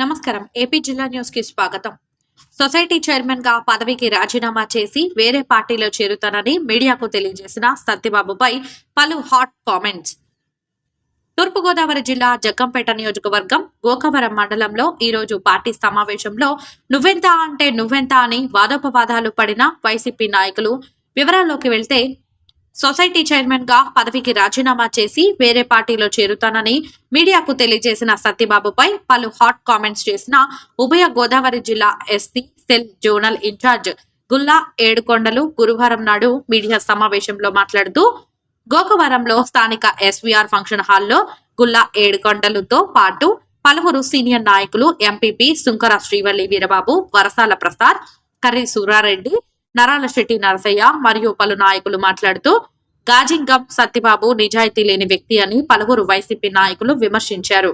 నమస్కారం. ఏపీ జిల్లా న్యూస్కి స్వాగతం. సొసైటీ చైర్మన్గా పదవికి రాజీనామా చేసి వేరే పార్టీలో చేరుతానని మీడియాకు తెలియజేసిన సత్యబాబుపై పలు హాట్ కామెంట్స్. తూర్పుగోదావరి జిల్లా జగ్గంపేట నియోజకవర్గం గోకవరం మండలంలో ఈ రోజు పార్టీ సమావేశంలో నువ్వెంత అంటే నువ్వెంత అని వాదోపవాదాలు పడిన వైసీపీ నాయకులు వివరాల్లోకి వెళ్తే సొసైటీ చైర్మన్గా పదవికి రాజీనామా చేసి వేరే పార్టీలో చేరుతానని మీడియాకు తెలియజేసిన సత్యబాబుపై పలు హాట్ కామెంట్స్ చేసిన ఉభయ గోదావరి జిల్లా SC cell zonal in-charge Gulla Yedukondalu గురువారం నాడు మీడియా సమావేశంలో మాట్లాడుతూ గోకవరంలో స్థానిక ఎస్వీఆర్ ఫంక్షన్ హాల్లో గుల్లా ఏడుకొండలతో పాటు పలువురు సీనియర్ నాయకులు ఎంపీపీ సుంకర శ్రీవల్లి వీరబాబు వరసాల ప్రసాద్ కర్రీ సూరారెడ్డి నరాల శెట్టి నరసయ్య మరియు పలు నాయకులు మాట్లాడుతూ గాజింగం సత్యబాబు నిజాయితీ లేని వ్యక్తి అని పలువురు వైసీపీ నాయకులు విమర్శించారు.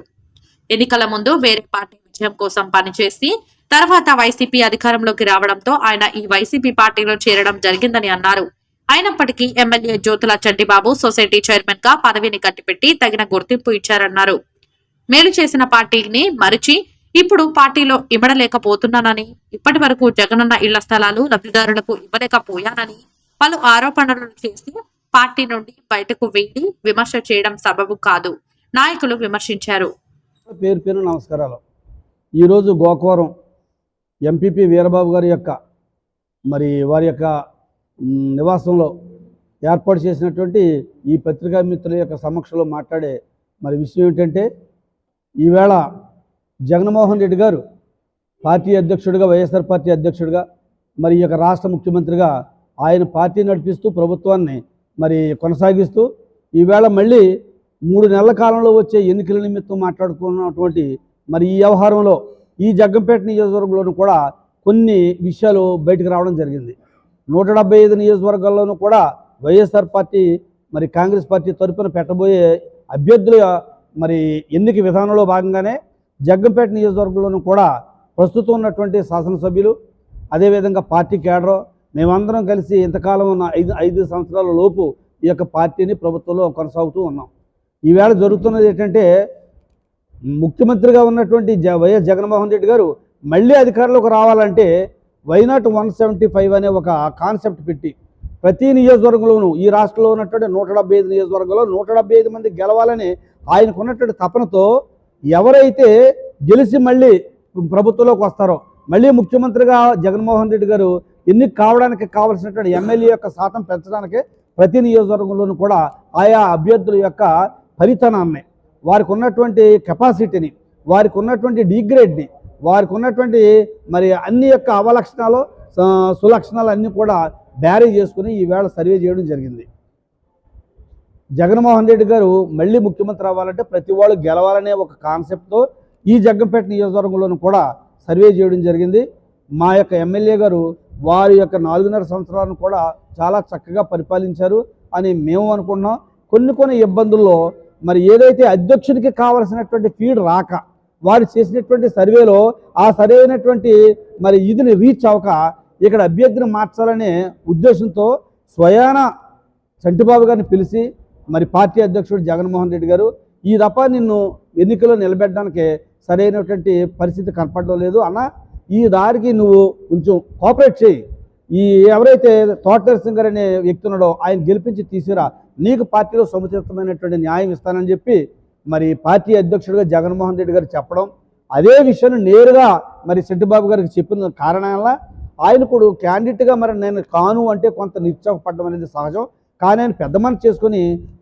ఎన్నికల ముందు వేరే పార్టీ విజయం కోసం పనిచేసి తర్వాత వైసీపీ అధికారంలోకి రావడంతో ఆయన ఈ వైసీపీ పార్టీలో చేరడం జరిగిందని అన్నారు. అయినప్పటికీ ఎమ్మెల్యే జ్యోతుల చంటిబాబు సొసైటీ చైర్మన్గా పదవిని కట్టిపెట్టి తగిన గుర్తింపు ఇచ్చారన్నారు. మేలు చేసిన పార్టీని మరిచి ఇప్పుడు పార్టీలో ఇవ్వడలేకపోతున్నానని ఇప్పటి వరకు జగనన్న ఇళ్ళ స్థలాలు లబ్ధిదారులకు ఇవ్వలేకపోయానని పలు ఆరోపణలు చేసి పార్టీ నుండి బయటకు వేడి విమర్శ చేయడం సబబు కాదు నాయకులు విమర్శించారు. పేరు పేరు నమస్కారాలు. ఈరోజు గోకవరం ఎంపీపీ వీరబాబు గారి యొక్క మరి వారి యొక్క నివాసంలో ఏర్పాటు చేసినటువంటి ఈ పత్రికా మిత్రుల యొక్క సమక్షంలో మాట్లాడే మరి విషయం ఏంటంటే ఈవేళ జగన్మోహన్ రెడ్డి గారు పార్టీ అధ్యక్షుడిగా వైఎస్ఆర్ పార్టీ అధ్యక్షుడిగా మరి ఈ యొక్క రాష్ట్ర ముఖ్యమంత్రిగా ఆయన పార్టీ నడిపిస్తూ ప్రభుత్వాన్ని మరి కొనసాగిస్తూ ఈవేళ మళ్ళీ మూడు నెలల కాలంలో వచ్చే ఎన్నికల నిమిత్తం మాట్లాడుకున్నటువంటి మరి ఈ వ్యవహారంలో ఈ జగ్గంపేట నియోజకవర్గంలోనూ కూడా కొన్ని విషయాలు బయటకు రావడం జరిగింది. నూట డెబ్బై ఐదు నియోజకవర్గాల్లోనూ కూడా వైఎస్ఆర్ పార్టీ మరి కాంగ్రెస్ పార్టీ తరపున పెట్టబోయే అభ్యర్థుల మరి ఎన్నిక విధానంలో భాగంగానే జగ్గంపేట నియోజకవర్గంలోనూ కూడా ప్రస్తుతం ఉన్నటువంటి శాసనసభ్యులు అదేవిధంగా పార్టీ కేడర్ మేమందరం కలిసి ఇంతకాలం ఉన్న ఐదు ఐదు సంవత్సరాల లోపు ఈ యొక్క పార్టీని ప్రభుత్వంలో కొనసాగుతూ ఉన్నాం. ఈవేళ జరుగుతున్నది ఏంటంటే ముఖ్యమంత్రిగా ఉన్నటువంటి జ వైఎస్ జగన్మోహన్ రెడ్డి గారు మళ్ళీ అధికారంలోకి రావాలంటే వైనాట్ వన్ సెవెంటీ ఫైవ్ అనే ఒక కాన్సెప్ట్ పెట్టి ప్రతి నియోజకవర్గంలోనూ ఈ రాష్ట్రంలో ఉన్నటువంటి నూట డెబ్బై ఐదు నియోజకవర్గంలో నూట డెబ్బై ఐదు మంది గెలవాలని ఆయనకు ఉన్నటువంటి తపనతో ఎవరైతే గెలిచి మళ్ళీ ప్రభుత్వంలోకి వస్తారో మళ్ళీ ముఖ్యమంత్రిగా జగన్మోహన్ రెడ్డి గారు ఎన్ని కావడానికి కావలసినటువంటి ఎమ్మెల్యే యొక్క శాతం పెంచడానికి ప్రతి నియోజకవర్గంలోనూ కూడా ఆయా అభ్యర్థుల యొక్క ఫలితనాన్ని వారికి ఉన్నటువంటి కెపాసిటీని వారికి ఉన్నటువంటి డిగ్రేడ్ని వారికి ఉన్నటువంటి మరి అన్ని యొక్క అవలక్షణాలు సులక్షణాలు అన్నీ కూడా బ్యారీ చేసుకుని ఈవేళ సర్వే చేయడం జరిగింది. జగన్మోహన్ రెడ్డి గారు మళ్ళీ ముఖ్యమంత్రి అవ్వాలంటే ప్రతి వాళ్ళు గెలవాలనే ఒక కాన్సెప్ట్తో ఈ జగ్గంపేట నియోజకవర్గంలోనూ కూడా సర్వే చేయడం జరిగింది. మా యొక్క ఎమ్మెల్యే గారు వారి యొక్క నాలుగున్నర సంవత్సరాలను కూడా చాలా చక్కగా పరిపాలించారు అని మేము అనుకున్నాం కొన్ని కొన్ని ఇబ్బందుల్లో మరి ఏదైతే అధ్యక్షుడికి కావలసినటువంటి ఫీడ్ రాక వారు చేసినటువంటి సర్వేలో ఆ సరైనటువంటి మరి ఇదిని రీచ్ అవ్వక ఇక్కడ అభ్యర్థిని మార్చాలనే ఉద్దేశంతో స్వయాన చంటిబాబు గారిని పిలిచి మరి పార్టీ అధ్యక్షుడు జగన్మోహన్ రెడ్డి గారు ఈ తప్ప నిన్ను ఎన్నికల్లో నిలబెట్టడానికి సరైనటువంటి పరిస్థితి కనపడడం లేదు. అన్న ఈ దారికి నువ్వు కొంచెం కోఆపరేట్ చేయి. ఈ ఎవరైతే తోటర్ సింగర్ అనే వ్యక్తి ఉన్నాడో ఆయన గెలిపించి తీసిరా. నీకు పార్టీలో సముచితమైనటువంటి న్యాయం ఇస్తానని చెప్పి మరి పార్టీ అధ్యక్షుడిగా జగన్మోహన్ రెడ్డి గారు చెప్పడం అదే విషయాన్ని నేరుగా మరి సెట్టిబాబు గారికి చెప్పిన కారణాల ఆయన కూడా క్యాండిడేట్గా మరి నేను కాను అంటే కొంత నిరుత్సాహపడడం అనేది సహజం. కానీ ఆయన పెద్ద మనసు చేసుకొని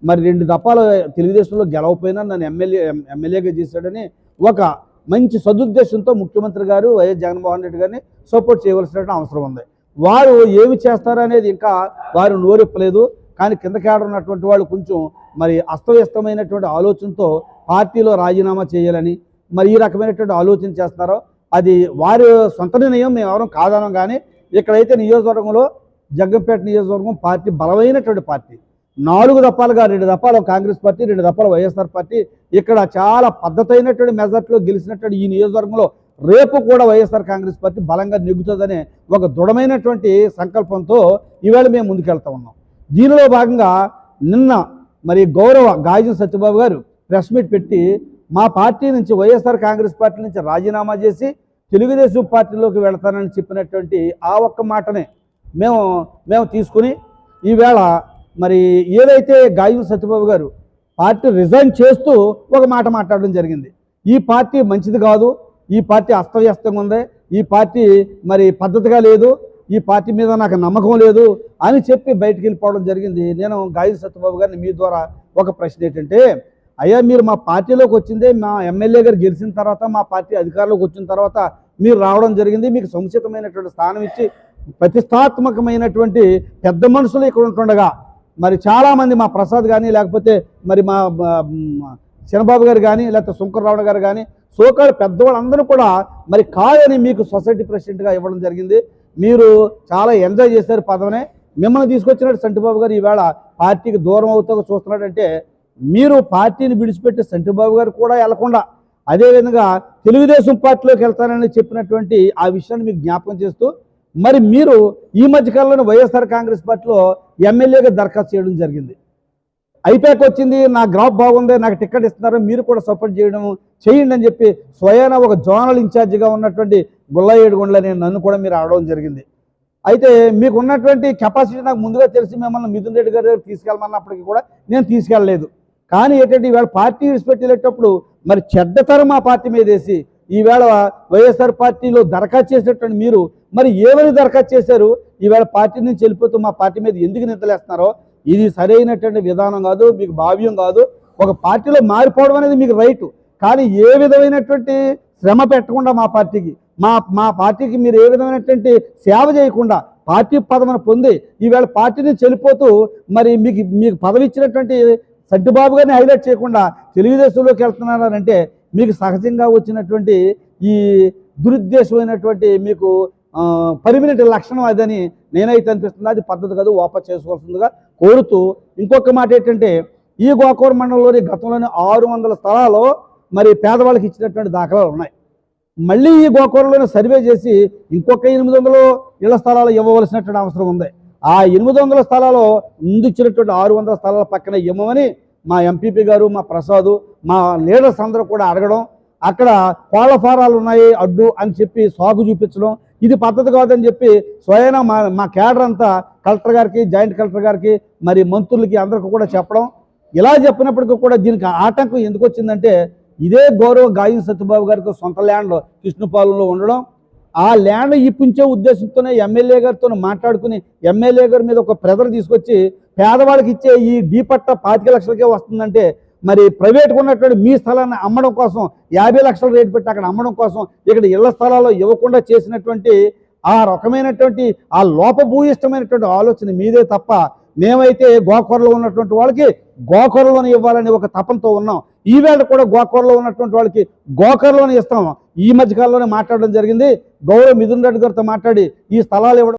మరి రెండు దఫాలు తెలుగుదేశంలో గెలవపోయినా నన్ను ఎమ్మెల్యే ఎమ్మెల్యేగా చేశాడని ఒక మంచి సదుద్దేశంతో ముఖ్యమంత్రి గారు వైఎస్ జగన్మోహన్ రెడ్డి గారిని సపోర్ట్ చేయవలసిన అవసరం ఉంది. వారు ఏమి చేస్తారనేది ఇంకా వారు నోరెప్పలేదు. కానీ కింద కేడర్ ఉన్నటువంటి వాళ్ళు కొంచెం మరి అస్తవ్యస్తమైనటువంటి ఆలోచనతో పార్టీలో రాజీనామా చేయాలని మరి ఈ రకమైనటువంటి ఆలోచన చేస్తున్నారో అది వారి సొంత నిర్ణయం మేము ఎవరం కాదనం కానీ ఇక్కడైతే నియోజకవర్గంలో జగ్గంపేట నియోజకవర్గం పార్టీ బలమైనటువంటి పార్టీ. నాలుగు దప్పాలుగా రెండు దప్పాలు కాంగ్రెస్ పార్టీ రెండు దప్పాలు వైఎస్ఆర్ పార్టీ. ఇక్కడ చాలా పద్ధతైనటువంటి మెజార్టీలో గెలిచినటువంటి ఈ నియోజకవర్గంలో రేపు కూడా వైఎస్ఆర్ కాంగ్రెస్ పార్టీ బలంగా నెగ్గుతుందనే ఒక దృఢమైనటువంటి సంకల్పంతో ఈవేళ మేము ముందుకెళ్తా ఉన్నాం. దీనిలో భాగంగా నిన్న మరి గౌరవ గాజు సత్యబాబు గారు ప్రెస్ మీట్ పెట్టి మా పార్టీ నుంచి వైఎస్ఆర్ కాంగ్రెస్ పార్టీ నుంచి రాజీనామా చేసి తెలుగుదేశం పార్టీలోకి వెళతానని చెప్పినటువంటి ఆ ఒక్క మాటనే మేము మేము తీసుకుని ఈవేళ మరి ఏదైతే గాయం సత్యబాబు గారు పార్టీ రిజైన్ చేస్తూ ఒక మాట మాట్లాడడం జరిగింది. ఈ పార్టీ మంచిది కాదు ఈ పార్టీ అస్తవ్యస్తంగా ఉంది ఈ పార్టీ మరి పద్ధతిగా లేదు ఈ పార్టీ మీద నాకు నమ్మకం లేదు అని చెప్పి బయటికి వెళ్ళిపోవడం జరిగింది. నేను గాయం సత్యబాబు గారిని మీ ద్వారా ఒక ప్రశ్న ఏంటంటే అయ్యా మీరు మా పార్టీలోకి వచ్చిందే మా ఎమ్మెల్యే గారు గెలిచిన తర్వాత మా పార్టీ అధికారంలోకి వచ్చిన తర్వాత మీరు రావడం జరిగింది మీకు సముచితమైనటువంటి స్థానం ఇచ్చి ప్రతిష్టాత్మకమైనటువంటి పెద్ద మనుషులు ఇక్కడ ఉంటుండగా మరి చాలామంది మా ప్రసాద్ కానీ లేకపోతే మరి మా చిన్నబాబు గారు కానీ లేకపోతే శంకర్రావు గారు కానీ సోకాడు పెద్దవాళ్ళందరూ కూడా మరి కాదని మీకు సొసైటీ ప్రెసిడెంట్గా ఇవ్వడం జరిగింది. మీరు చాలా ఎంజాయ్ చేశారు పదవిని. మిమ్మల్ని తీసుకొచ్చినట్టు సంటిబాబు గారు. ఈవేళ పార్టీకి దూరం అవుతూ చూస్తున్నాడంటే మీరు పార్టీని విడిచిపెట్టి సంటిబాబు గారు కూడా వెళ్ళకుండా అదేవిధంగా తెలుగుదేశం పార్టీలోకి వెళ్తానని చెప్పినటువంటి ఆ విషయాన్ని మీకు జ్ఞాపకం చేస్తూ మరి మీరు ఈ మధ్యకాలంలోనే వైఎస్ఆర్ కాంగ్రెస్ పార్టీలో ఎమ్మెల్యేగా దరఖాస్తు చేయడం జరిగింది. ఐపాక్ వచ్చింది నా గ్రాఫ్ బాగుంది నాకు టికెట్ ఇస్తున్నారు మీరు కూడా సపోర్ట్ చేయడం చేయండి అని చెప్పి స్వయాన ఒక జోనల్ ఇన్ఛార్జిగా ఉన్నటువంటి గుల్లయ్యేడుగుండ్ల నేను నన్ను కూడా మీరు ఆడడం జరిగింది. అయితే మీకు ఉన్నటువంటి కెపాసిటీ నాకు ముందుగా తెలిసి మిమ్మల్ని మిథున్ రెడ్డి గారి దగ్గరికి తీసుకెళ్ళమన్నప్పటికీ కూడా నేను తీసుకెళ్ళలేదు. కానీ ఏంటంటే ఈవేళ పార్టీ విడిచిపెట్టి వెళ్ళేటప్పుడు మరి చెడ్డతరం ఆ పార్టీ మీద వేసి ఈవేళ వైఎస్ఆర్ పార్టీలో దరఖాస్తు చేసేటువంటి మీరు మరి ఏమని దరఖాస్తు చేశారు? ఈవేళ పార్టీ నుంచి వెళ్ళిపోతూ మా పార్టీ మీద ఎందుకు నిందలేస్తున్నారో? ఇది సరైనటువంటి విధానం కాదు మీకు భావ్యం కాదు. ఒక పార్టీలో మారిపోవడం అనేది మీకు రైటు కానీ ఏ విధమైనటువంటి శ్రమ పెట్టకుండా మా పార్టీకి మా మా పార్టీకి మీరు ఏ విధమైనటువంటి సేవ చేయకుండా పార్టీ పదవిని పొంది ఈవేళ పార్టీ నుంచి వెళ్ళిపోతూ మరి మీకు మీకు పదవి ఇచ్చినటువంటి సంటిబాబు గారిని హైలైట్ చేయకుండా తెలుగుదేశంలోకి వెళ్తున్నారంటే మీకు సహజంగా వచ్చినటువంటి ఈ దురుద్దేశమైనటువంటి మీకు పర్మినెంట్ లక్షణం అదని నేనైతే అనిపిస్తుంది. అది పద్ధతి కాదు వాప చేసుకోవాల్సిందిగా కోరుతూ ఇంకొక మాట ఏంటంటే ఈ గోకూరు మండలంలోని గతంలోని ఆరు వందల స్థలాలు మరి పేదవాళ్ళకి ఇచ్చినటువంటి దాఖలాలు ఉన్నాయి. మళ్ళీ ఈ గోకూరలోనే సర్వే చేసి ఇంకొక ఎనిమిది వందలు ఇళ్ళ స్థలాలు ఇవ్వవలసినటువంటి అవసరం ఉంది. ఆ ఎనిమిది వందల స్థలాలు ముందు ఇచ్చినటువంటి ఆరు వందల స్థలాల పక్కన ఇవ్వమని మా ఎంపీపీ గారు మా ప్రసాదు మా లీడర్స్ అందరూ కూడా అడగడం అక్కడ కోళ్ళ ఫారాలు ఉన్నాయి అడ్డు అని చెప్పి సాగు చూపించడం ఇది పద్ధతి కాదని చెప్పి స్వయం మా మా కేడర్ అంతా కలెక్టర్ గారికి జాయింట్ కలెక్టర్ గారికి మరి మంత్రులకి అందరికీ కూడా చెప్పడం. ఇలా చెప్పినప్పటికీ కూడా దీనికి ఆటంకం ఎందుకు వచ్చిందంటే ఇదే గౌరవ గాయం సత్యబాబు గారికి సొంత ల్యాండ్లో కృష్ణపాలెంలో ఉండడం. ఆ ల్యాండ్ ఇప్పించే ఉద్దేశంతోనే ఎమ్మెల్యే గారితో మాట్లాడుకుని ఎమ్మెల్యే గారి మీద ఒక ప్రెజర్ తీసుకొచ్చి పేదవాళ్ళకి ఇచ్చే ఈ డీ పట్ట పాతిక లక్షలకే వస్తుందంటే మరి ప్రైవేట్గా ఉన్నటువంటి మీ స్థలాన్ని అమ్మడం కోసం యాభై లక్షల రేటు పెట్టి అక్కడ అమ్మడం కోసం ఇక్కడ ఇళ్ళ స్థలాల్లో ఇవ్వకుండా చేసినటువంటి ఆ రకమైనటువంటి ఆ లోపభూయిష్టమైనటువంటి ఆలోచన మీదే తప్ప మేమైతే గోకూరలో ఉన్నటువంటి వాళ్ళకి గోకూరలోనే ఇవ్వాలని ఒక తపంతో ఉన్నాం. ఈవేళ కూడా గోకూరలో ఉన్నటువంటి వాళ్ళకి గోకూరలోనే ఇస్తాం. ఈ మధ్యకాలంలోనే మాట్లాడడం జరిగింది. గౌరవ మిథున్ రెడ్డి గారితో మాట్లాడి ఈ స్థలాలు ఇవ్వడం